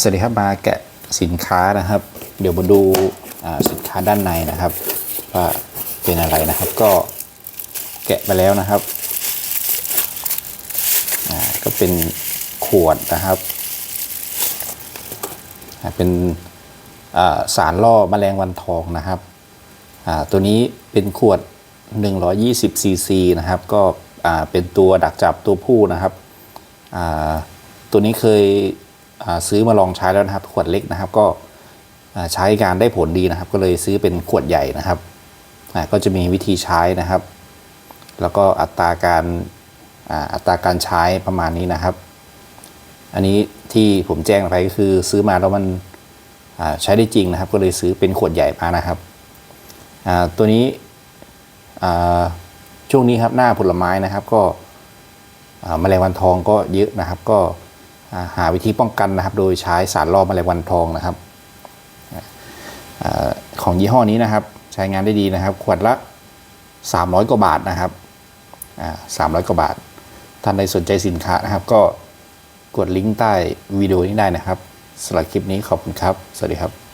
สวัสดีครับมาแกะสินค้านะครับ เดี๋ยวมาดูสินค้าด้านในนะครับว่าเป็นอะไรนะครับก็แกะไปแล้วนะครับก็เป็นขวดนะครับ เป็นสารล่อแมลงวันทองนะครับตัวนี้เป็นขวด 120 ซีซีนะครับ ก็เป็นตัวดักจับตัวผู้นะครับตัวนี้เคย ซื้อมาลองใช้แล้วนะครับ ขวดเล็กนะครับ ก็ใช้การได้ผลดีนะครับ ก็เลยซื้อเป็นขวดใหญ่นะครับก็จะมีวิธีใช้นะครับ แล้วก็อัตราการอัตราการใช้ประมาณนี้นะครับ อันนี้ที่ผมแจ้งไปก็คือซื้อมาแล้วมันใช้ได้จริงนะครับ ก็เลยซื้อเป็นขวดใหญ่มานะครับตัวนี้ช่วงนี้ครับหน้าผลไม้นะครับ ก็อ่าแมลงวันทองก็เยอะนะครับ ก็ หาวิธีป้องกันนะครับ โดยใช้สารล่อแมลงวันทองนะครับอของยี่ห้อนี้นะครับใช้งานได้ดีนะครับ ขวดละ 300 กว่าบาทนะครับสามร้อยกว่าบาท ท่านใดสนใจสินค้านะครับ ก็กดลิงก์ใต้วิดีโอนี้ได้นะครับสำหรับคลิปนี้ขอบคุณครับ สวัสดีครับ